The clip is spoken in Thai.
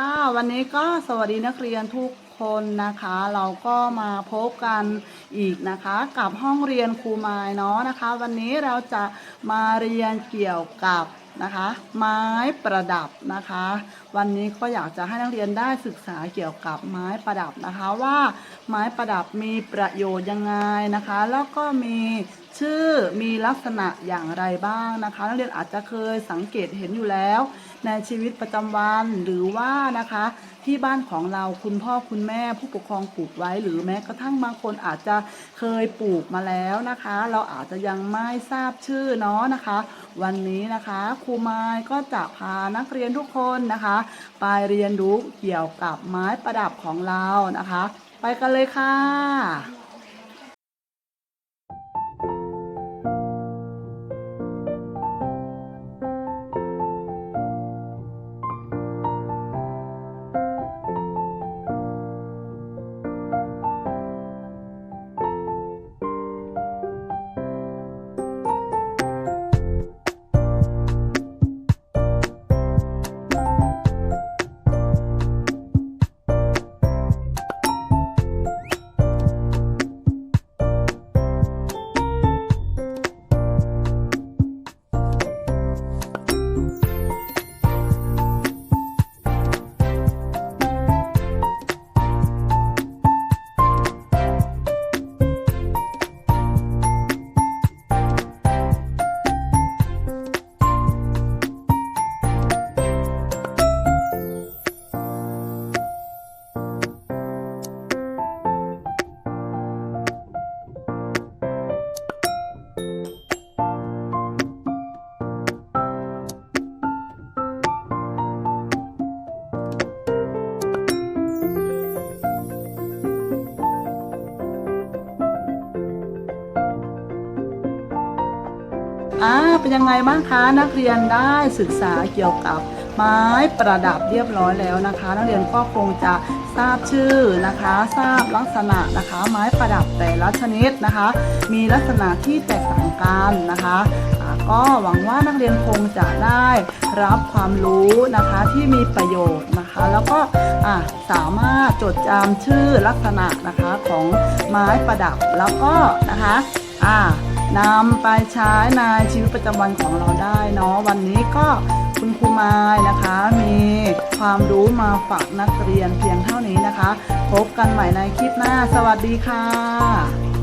ค่ะวันนี้ก็สวัสดีนักเรียนทุกคนนะคะ เราก็มาพบกันอีกนะคะ กับห้องเรียนครูไม้เนาะนะคะ วันนี้เราจะมาเรียนเกี่ยวกับ นะคะ ไม้ประดับนะคะ วันนี้ก็อยากจะให้นักเรียนได้ศึกษาเกี่ยวกับไม้ประดับนะคะว่าไม้ประดับมีประโยชน์ยังไงนะคะ แล้วก็มีชื่อมีลักษณะอย่างไรบ้างนะคะ นักเรียนอาจจะเคยสังเกตเห็นอยู่แล้ว ในชีวิตประจำวันหรือว่านะคะ ที่บ้านของเราคุณพ่อคุณแม่ผู้ปกครองปลูกไว้ หรือแม้กระทั่งบางคนอาจจะเคยปลูกมาแล้วนะคะ เราอาจจะยังไม่ทราบชื่อเนาะนะคะ วันนี้นะคะครูไม้ก็จะพานักเรียนทุกคนนะคะ ไปเรียนรู้เกี่ยวกับไม้ประดับของเรานะคะ ไปกันเลยค่ะ อ่าเป็นยังไงบ้างคะนักเรียนได้ศึกษาเกี่ยวกับไม้ประดับเรียบร้อยแล้วนะคะ นักเรียนก็คงจะทราบชื่อนะคะ ทราบลักษณะนะคะ ไม้ประดับแต่ละชนิดนะคะ มีลักษณะที่แตกต่างกันนะคะก็หวังว่านักเรียนคงจะได้รับความรู้นะคะที่มีประโยชน์นะคะ แล้วก็สามารถจดจำชื่อลักษณะนะคะของไม้ประดับแล้วก็นะคะอ่า นำไปใช้ในชีวิตประจำวันของเราได้เนาะวันนี้ก็คุณครูไม้นะคะ มีความรู้มาฝากนักเรียนเพียงเท่านี้นะคะ พบกันใหม่ในคลิปหน้า สวัสดีค่ะ